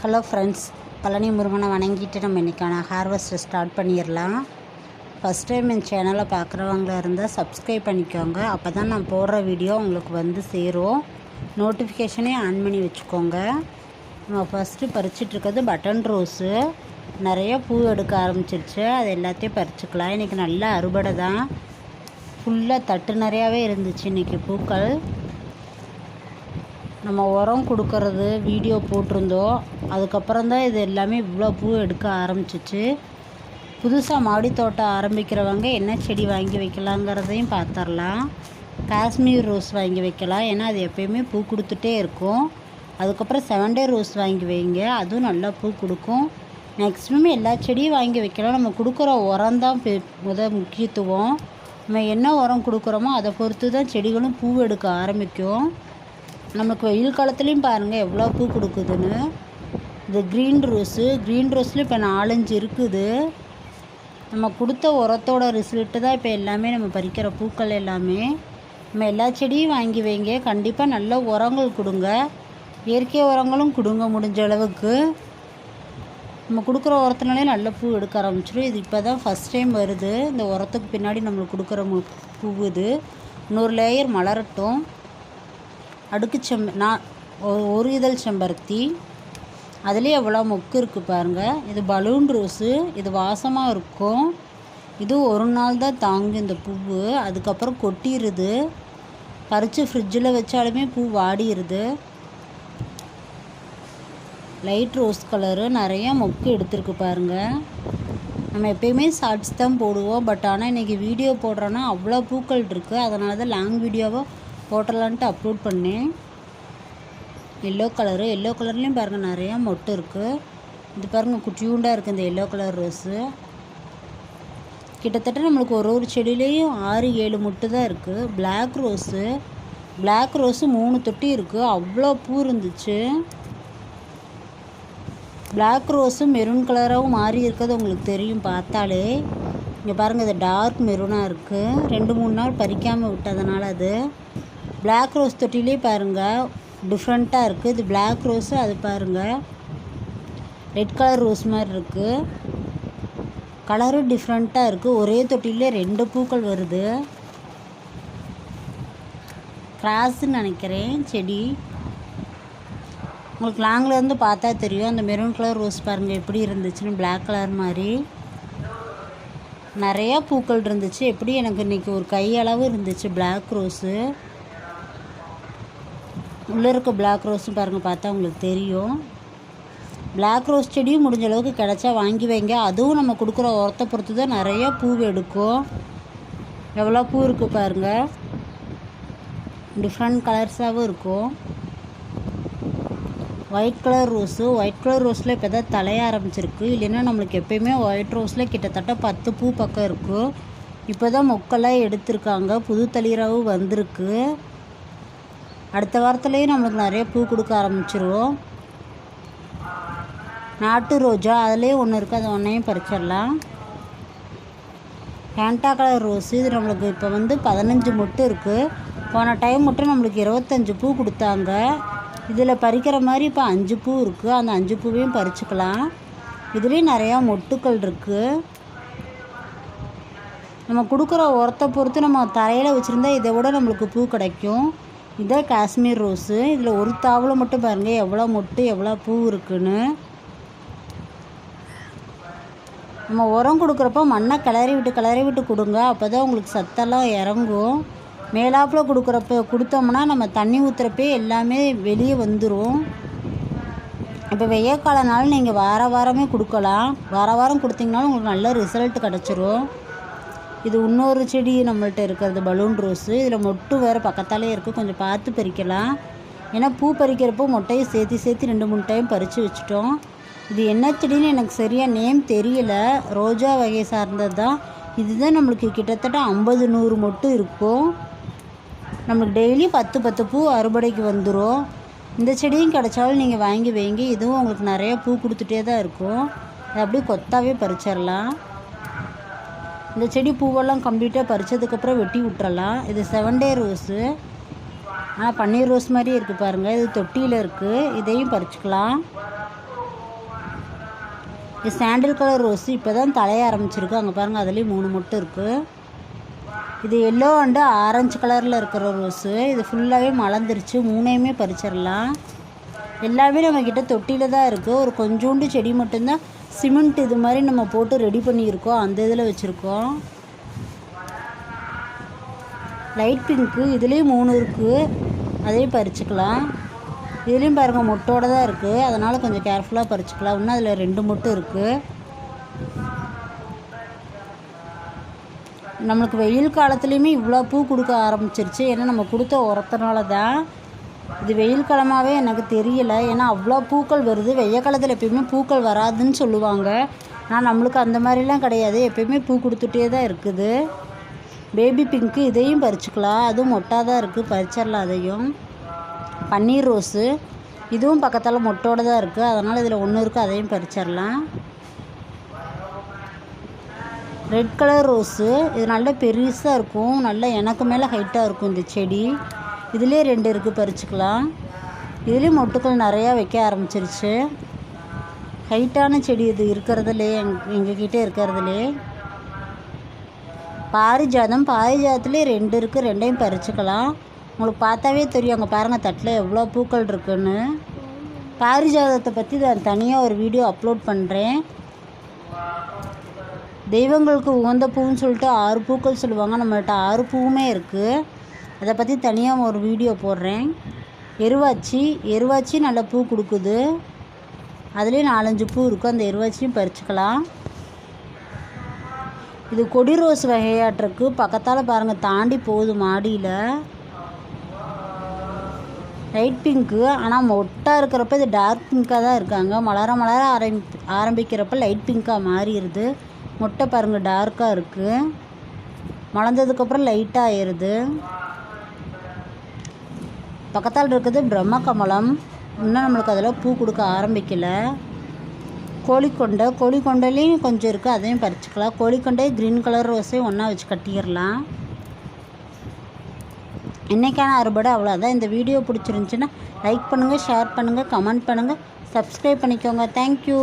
Hello friends Palani முருகனை வணங்கிட்டு நம்ம இன்றைக்கான ஹார்வெஸ்ட்டை ஸ்டார்ட் பண்ணிடலாம். ஃபஸ்ட் டைம் என் சேனலை பார்க்குறவங்களா இருந்தால் சப்ஸ்கிரைப் பண்ணிக்கோங்க. அப்போ தான் நான் போடுற வீடியோ உங்களுக்கு வந்து சேரும். நோட்டிஃபிகேஷனே ஆன் பண்ணி வச்சுக்கோங்க. நம்ம ஃபஸ்ட்டு பறிச்சிட்ருக்கிறது பட்டன் ரோஸு நிறைய பூ எடுக்க ஆரம்பிச்சிருச்சு. அது எல்லாத்தையும் பறிச்சுக்கலாம். இன்றைக்கி நல்ல அறுவடை தான். ஃபுல்லாக தட்டு நிறையாவே இருந்துச்சு இன்றைக்கி பூக்கள். நம்ம உரம் கொடுக்கறது வீடியோ போட்டிருந்தோம். அதுக்கப்புறம் தான் இது எல்லாமே இவ்வளோ பூ எடுக்க ஆரம்பிச்சிச்சு. புதுசாக மாடி தோட்டம் ஆரம்பிக்கிறவங்க என்ன செடி வாங்கி வைக்கலாங்கிறதையும் பார்த்துடலாம் காஷ்மீர் ரோஸ் வாங்கி வைக்கலாம். ஏன்னா அது எப்பயுமே பூ கொடுத்துட்டே இருக்கும். அதுக்கப்புறம் செவன் டே ரோஸ் வாங்கி வைங்க. அதுவும் நல்லா பூ கொடுக்கும். மேக்ஸிமம் எல்லா செடியும் வாங்கி வைக்கலாம். நம்ம கொடுக்குற உரம் தான் பெ முத முக்கியத்துவம். நம்ம என்ன உரம் கொடுக்குறோமோ அதை பொறுத்து தான் செடிகளும் பூ எடுக்க ஆரம்பிக்கும். நமக்கு வெயில் காலத்துலேயும் பாருங்கள் எவ்வளோ பூ கொடுக்குதுன்னு. இது க்ரீன் ரோஸு க்ரீன் ரோஸ்லேயும் இப்போ நாலஞ்சு இருக்குது. நம்ம கொடுத்த உரத்தோட ரிசல்ட்டு தான் இப்போ எல்லாமே நம்ம பறிக்கிற பூக்கள் எல்லாமே. நம்ம எல்லா செடியும் வாங்கி வைங்க. கண்டிப்பாக நல்ல உரங்கள் கொடுங்க. இயற்கை உரங்களும் கொடுங்க முடிஞ்ச அளவுக்கு. நம்ம கொடுக்குற உரத்தினாலே நல்ல பூ எடுக்க ஆரம்பிச்சிடும் இது இப்போ தான் ஃபஸ்ட் டைம் வருது. இந்த உரத்துக்கு பின்னாடி நம்மளுக்கு கொடுக்குற மு பூ இது. இன்னொரு லேயர் மலரட்டும். அடுக்கு செம் நான் ஒரு இதழ் செம்பருத்தி. அதுலேயே எவ்வளோ மொக்கு இருக்குது பாருங்கள் இது பலூன் ரோஸு இது வாசமாக இருக்கும். இது ஒரு நாள் தான் தாங்கும் இந்த பூவு. அதுக்கப்புறம் கொட்டிடுது பறித்து ஃப்ரிட்ஜில் வச்சாலுமே பூ வாடிடுது லைட் ரோஸ் கலரு நிறையா மொக்கு எடுத்துருக்கு பாருங்கள் நம்ம எப்பயுமே ஷார்ட்ஸ் தான் போடுவோம். பட் ஆனால் இன்றைக்கி வீடியோ போடுறோன்னா அவ்வளோ பூக்கள் இருக்குது அதனால தான் லாங் வீடியோவாக போட்டலான்ட்டு அப்லோட் பண்ணேன் எல்லோ கலரு எல்லோ கலர்லேயும் பாருங்கள் நிறையா மொட்டு இருக்குது இது பாருங்கள் குட்டியூண்டாக இருக்குது இந்த எல்லோ கலர் ரோஸு கிட்டத்தட்ட நம்மளுக்கு ஒரு ஒரு செடியிலையும் ஆறு ஏழு மொட்டு தான் இருக்குது பிளாக் ரோஸு பிளாக் ரோஸு மூணு தொட்டி இருக்குது அவ்வளோ பூ இருந்துச்சு. பிளாக் ரோஸும் மெரூன் கலராகவும் மாறி இருக்கிறது உங்களுக்கு தெரியும் பார்த்தாலே. இங்கே பாருங்கள் இது டார்க் மெரூனாக இருக்குது ரெண்டு மூணு நாள் பறிக்காமல் விட்டதுனால அது. பிளாக் ரோஸ் தொட்டிலே பாருங்கள் டிஃப்ரெண்ட்டாக இருக்குது இது பிளாக் ரோஸு அது பாருங்கள் ரெட் கலர் ரோஸ் மாதிரி இருக்குது கலரும் டிஃப்ரெண்ட்டாக இருக்குது ஒரே தொட்டிலே ரெண்டு பூக்கள் வருது. கிராஸ்ன்னு நினைக்கிறேன். செடி. உங்களுக்கு லாங்கில் இருந்து பார்த்தா தெரியும். அந்த மெரூன் கலர் ரோஸ் பாருங்கள் எப்படி இருந்துச்சுன்னு. பிளாக் கலர் மாதிரி. நிறையா பூக்கள் இருந்துச்சு. எப்படி எனக்கு இன்றைக்கி ஒரு கையளவு இருந்துச்சு பிளாக் ரோஸு உள்ளே இருக்க பிளாக் ரோஸும் பாருங்கள் பார்த்தா உங்களுக்கு தெரியும். பிளாக் ரோஸ் செடியும் முடிஞ்ச அளவுக்கு கிடச்சா வாங்கி வைங்க. அதுவும் நம்ம கொடுக்குற உரத்தை பொறுத்து தான் நிறைய பூ எடுக்கும். எவ்வளோ பூ இருக்குது பாருங்கள் டிஃப்ரெண்ட் கலர்ஸாகவும் இருக்கும். White colour rose white colour ரோஸில் இப்போ தான் தலைய ஆரம்பிச்சிருக்கு. இல்லைன்னா நம்மளுக்கு எப்பயுமே ஒயிட் ரோஸில் கிட்டத்தட்ட பத்து பூ பக்கம் இருக்கும். இப்போ தான் மொக்கெல்லாம் எடுத்திருக்காங்க. புது தளிராகவும் வந்திருக்கு. அடுத்த வாரத்துலேயும் நம்மளுக்கு நிறைய பூ கொடுக்க ஆரம்பிச்சிருவோம். நாட்டு ரோஜா அதுலேயே ஒன்று இருக்குது அது ஒன்றையும் பறிச்சிடலாம். ஃபேண்டா கலர் ரோஸு இது நம்மளுக்கு இப்போ வந்து பதினஞ்சு மொட்டு இருக்குது போன டைம் மட்டும் நம்மளுக்கு இருபத்தஞ்சு பூ கொடுத்தாங்க. இதில் பறிக்கிற மாதிரி இப்போ அஞ்சு பூ இருக்குது அந்த அஞ்சு பூவையும் பறிச்சுக்கலாம். இதுலேயும் நிறையா மொட்டுக்கள் இருக்குது நம்ம கொடுக்குற உரத்தை பொறுத்து நம்ம தரையில் வச்சுருந்தா இதை விட நம்மளுக்கு பூ கிடைக்கும். இதான் காஷ்மீர் ரோஸு. இதில் ஒரு தாவில் மட்டும் பாருங்கள் எவ்வளோ மொட்டு எவ்வளோ பூ இருக்குன்னு. நம்ம உரம் கொடுக்குறப்போ மண்ணை கிளறி விட்டு கிளறி விட்டு கொடுங்க. அப்போ தான் உங்களுக்கு சத்தெல்லாம் இறங்கும். மேலாப்பில் கொடுக்குறப்ப கொடுத்தோம்னா நம்ம தண்ணி ஊற்றுறப்பே எல்லாமே வெளியே வந்துடும் இப்போ வெய்ய காலனாலும் நீங்கள் வார வாரமே கொடுக்கலாம். வார வாரம் கொடுத்தீங்கனாலும் உங்களுக்கு நல்ல ரிசல்ட் கிடச்சிரும். இது இன்னொரு செடி நம்மள்ட்ட இருக்கிறது பலூன் ரோஸு இதில் மொட்டு வேறு பக்கத்தாலே இருக்குது கொஞ்சம் பார்த்து பறிக்கலாம். ஏன்னா பூ பறிக்கிறப்போ மொட்டையை சேர்த்து சேர்த்து ரெண்டு மூணு டைம் பறித்து வச்சுட்டோம். இது என்ன செடின்னு எனக்கு சரியாக நேம் தெரியல. ரோஜா வகை சார்ந்தது தான் இதுதான் நம்மளுக்கு கிட்டத்தட்ட ஐம்பது நூறு மொட்டு இருக்கும். நம்மளுக்கு டெய்லி பத்து பத்து பூ அறுவடைக்கு வந்துடும் இந்த செடியும் கிடைச்சாலும் நீங்கள் வாங்கி வைங்க. இதுவும் உங்களுக்கு நிறைய பூ கொடுத்துட்டே தான் இருக்கும். அது அப்படியே கொத்தாவே பறிச்சிடலாம். இந்த செடி பூவெல்லாம் கம்ப்ளீட்டாக பறிச்சதுக்கப்புறம் வெட்டி விட்டுறலாம். இது செவன் டே ரோஸு ஆனால் பன்னீர் ரோஸ் மாதிரியே இருக்குது பாருங்கள் இது தொட்டியில் இருக்குது இதையும் பறிச்சுக்கலாம். இது சாண்டில் கலர் ரோஸு இப்போ தான் தலைய ஆரம்பிச்சிருக்கு. அங்கே பாருங்கள் அதுலேயும் மூணு மொட்டு இருக்குது இது எல்லோ அண்டு ஆரஞ்சு கலரில் இருக்கிற ரோஸு இது ஃபுல்லாகவே மலர்ந்துருச்சு. மூணையுமே பறிச்சிடலாம். எல்லாமே நம்மக்கிட்ட தொட்டியில் தான் இருக்குது ஒரு கொஞ்சோண்டு செடி மட்டும்தான் சிமெண்ட் இது மாதிரி நம்ம போட்டு ரெடி பண்ணியிருக்கோம். அந்த இதில் வச்சுருக்கோம். லைட் பிங்க்கு இதுலேயும் மூணு இருக்குது அதையும் பறிச்சுக்கலாம். இதுலேயும் பாருங்கள் மொட்டோட தான் இருக்குது அதனால் கொஞ்சம் கேர்ஃபுல்லாக பறிச்சுக்கலாம். இன்னும் அதில் ரெண்டு மொட்டு இருக்குது நம்மளுக்கு வெயில் காலத்துலேயுமே இவ்வளோ பூ கொடுக்க ஆரம்பிச்சிருச்சு. ஏன்னா நம்ம கொடுத்த உரத்தினால தான் இது வெயில் காலமாகவே எனக்கு தெரியல. ஏன்னா அவ்வளோ பூக்கள் வருது. வெய்ய காலத்தில் எப்பயுமே பூக்கள் வராதுன்னு சொல்லுவாங்க. ஆனால் நம்மளுக்கு அந்த மாதிரிலாம் கிடையாது. எப்பயுமே பூ கொடுத்துட்டே தான் இருக்குது. பேபி பிங்க்கு இதையும் பறிச்சுக்கலாம். அதுவும் மொட்டாக தான் இருக்குது பறிச்சிடலாம் அதையும். பன்னீர் ரோஸு. இதுவும் பக்கத்தில் மொட்டோடு தான் இருக்குது அதனால் இதில் ஒன்று இருக்குது அதையும் பறிச்சிடலாம். ரெட் கலர் ரோஸு இது நல்ல பெருசாக இருக்கும். நல்ல எனக்கு மேலே ஹைட்டாக இருக்கும் இந்த செடி. இதுலேயே ரெண்டு இருக்குது பறிச்சுக்கலாம். இதுலேயும் மொட்டுக்கள் நிறையா வைக்க ஆரம்பிச்சிருச்சு. ஹைட்டான செடி இது இருக்கிறதுலே எங் எங்ககிட்ட இருக்கிறதுலே பாரிஜாதம் பாரிஜாதத்துலேயே ரெண்டு இருக்குது ரெண்டையும் பறிச்சுக்கலாம். உங்களுக்கு பார்த்தாவே தெரியும் அங்கே பாருங்கள் தட்டில் எவ்வளோ பூக்கள் இருக்குன்னு. பாரிஜாதத்தை பற்றி நான் தனியாக ஒரு வீடியோ அப்லோட் பண்ணுறேன் தெய்வங்களுக்கு உகந்த பூன்னு சொல்லிட்டு ஆறு பூக்கள் சொல்லுவாங்க. நம்மகிட்ட ஆறு பூவுமே இருக்குது அதை பற்றி தனியாக ஒரு வீடியோ போடுறேன். எருவாச்சி எருவாச்சி நல்ல பூ கொடுக்குது. அதுலேயும் நாலஞ்சு பூ இருக்கும். அந்த எருவாச்சியும் பறிச்சுக்கலாம். இது கொடி ரோஸ் வகையாட்டிருக்கு. பக்கத்தால் பாருங்கள் தாண்டி போகுது மாடியில். லைட் பிங்க்கு ஆனால் மொட்டாக இருக்கிறப்ப இது டார்க் பிங்க்காக தான் இருக்காங்க. மலர மலர ஆரம்பி ஆரம்பிக்கிறப்ப லைட் பிங்க்காக மாறிடுது. மொட்டை பாருங்கள் டார்க்காக இருக்குது மலர்ந்ததுக்கப்புறம் லைட்டாக ஆயிடுது பக்கத்தால் இருக்குது பிரம்ம கமலம் இன்னும் நம்மளுக்கு அதில் பூ கொடுக்க ஆரம்பிக்கலை. கோழிக்கொண்டை கோழிக்கொண்டையிலையும் கொஞ்சம் இருக்குது அதையும் பறிச்சுக்கலாம். கோழிக்கொண்டை க்ரீன் கலர் ரோஸையும் ஒன்றா வச்சு கட்டிடலாம். இன்றைக்கான அறுபடை அவ்வளோதான் இந்த வீடியோ பிடிச்சிருந்துச்சின்னா லைக் பண்ணுங்கள் ஷேர் பண்ணுங்கள் கமெண்ட் பண்ணுங்கள் சப்ஸ்கிரைப் பண்ணிக்கோங்க. Thank you